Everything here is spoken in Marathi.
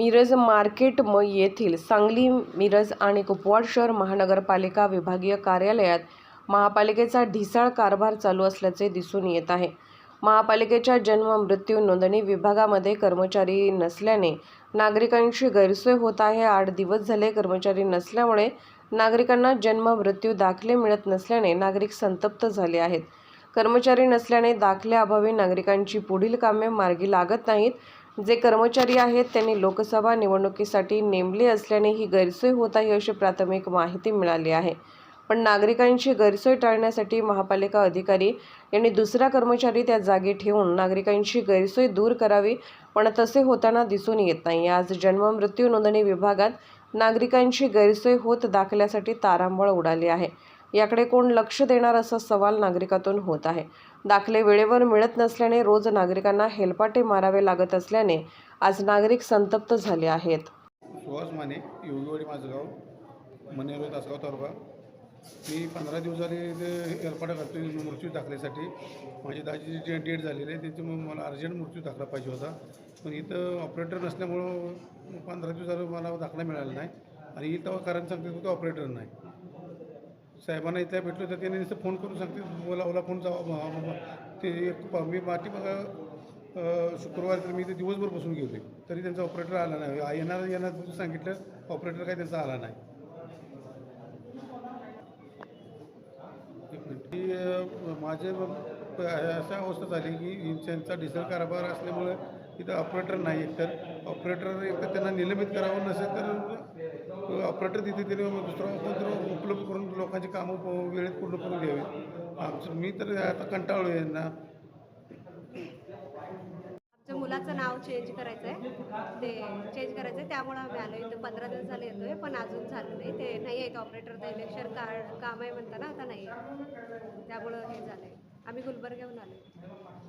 मिरज मार्केट म येथील सांगली मिरज आणि कुपवाड शहर महानगरपालिका विभागीय कार्यालयात महापालिकेचा ढिसाळ कारभार चालू असल्याचे दिसून येत आहे. महापालिकेच्या जन्म मृत्यू नोंदणी विभागामध्ये कर्मचारी नसल्याने नागरिकांची गैरसोय होत आहे. आठ दिवस झाले कर्मचारी नसल्यामुळे नागरिकांना जन्म मृत्यू दाखले मिळत नसल्याने नागरिक संतप्त झाले आहेत. कर्मचारी नसल्याने दाखल्याअभावी नागरिकांची पुढील कामे मार्गी लागत नाहीत. जे कर्मचारी आहेत त्यांनी लोकसभा निवडणुकीसाठी नेमले असल्याने ही गैरसोय होत आहे अशी प्राथमिक माहिती मिळाली आहे. पण नागरिकांची गैरसोय टाळण्यासाठी महापालिका अधिकारी यांनी दुसरा कर्मचारी त्या जागी ठेवून नागरिकांची गैरसोय दूर करावी पण तसे होताना दिसून येत नाही. आज जन्ममृत्यू नोंदणी विभागात नागरिकांची गैरसोय होत दाखल्यासाठी तारांबळ उडाली आहे. याकडे कोण लक्ष देणार असा सवाल नागरिकातून होत आहे. दाखले वेळेवर मिळत नसल्याने रोज नागरिकांना हेलपाटे मारावे लागत असल्याने आज नागरिक संतप्त झाले आहेत. सुहास माने योगीवाडी माझं गाव मनेरो तासगाव तालुका. मी पंधरा दिवस झाले इथे करतो मृत्यू दाखल्यासाठी. माझी दाजीची जे डेट झालेली आहे त्याच्यामुळे मला अर्जंट मृत्यू दाखला पाहिजे होता. पण इथं ऑपरेटर नसल्यामुळं पंधरा दिवस झालं मला दाखला मिळाला नाही. आणि इथं कारण सांगते की ऑपरेटर नाही. साहेबांना इथल्या भेटलो तर त्यांनी नुसतं फोन करून सांगते ओला ओला फोन जावा ते एक मी माती बघा शुक्रवार शुक्रवारी तर मी इथे दिवसभर बसून गेलो तरी त्यांचा ऑपरेटर आला नाही. येणार येणार म्हणून सांगितलं ऑपरेटर काही त्यांचा आला नाही. की माझे अशा अवस्था झाली की त्यांचा डिझेल कारभार असल्यामुळे तिथं ऑपरेटर नाही एकतर ऑपरेटर एकतर त्यांना निलंबित करावं नसेल तर ऑपरेटर तिथे त्यांनी दुसरा कोणतरी उपलब्ध करून लोकांची कामं वेळेत पूर्ण करून घ्यावी आमचं मी तर आता कंटाळलो यांना. आमच्या मुलाचं नाव चेंज करायचं आहे ते चेंज करायचं आहे त्यामुळं आम्ही आलो इथं पंधरा दिवस झाले येतो आहे पण अजून झालं नाही. ते नाही आहेत ऑपरेटर तर इलेक्शन कार्ड काम आहे म्हणता ना आता नाही आहे त्यामुळं हे झालं आहे आम्ही गुलबर्ग्याहून आलो